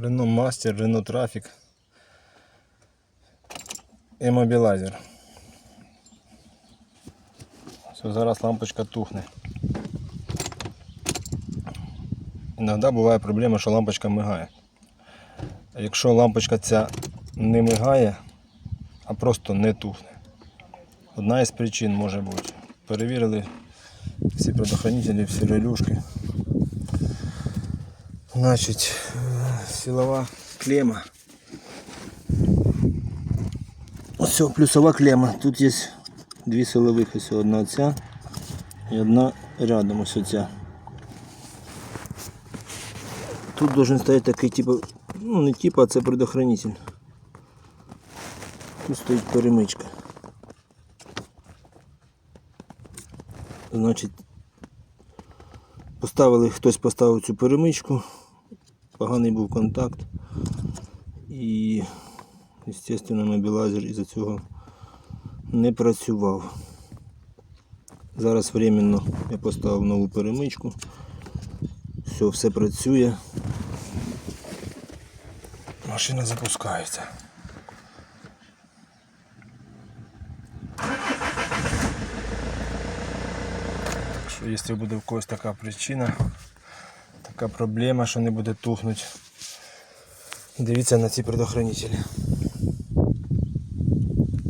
Renault Master, Renault Traffic і мобілайзер. Все, зараз лампочка тухне. Іноді буває проблема, що лампочка мигає. А якщо лампочка ця не мигає, а просто не тухне. Одна із причин може бути. Перевірили всі предохранителі, всі релюшки. Значить, силова клема. Ось плюсова клема. Тут є дві силових, ось одна ця і одна рядом ось оця. Тут должен стоять такий типу, ну не типу, а це предохранитель. Тут стоїть перемичка. Значить, поставили, хтось поставив цю перемичку, поганий був контакт і, звісно, мобілайзер із-за цього не працював. Зараз временно я поставив нову перемичку. Все, все працює. Машина запускається. Якщо буде в когось така причина, така проблема, що не буде тухнути, дивіться на ці предохранителі.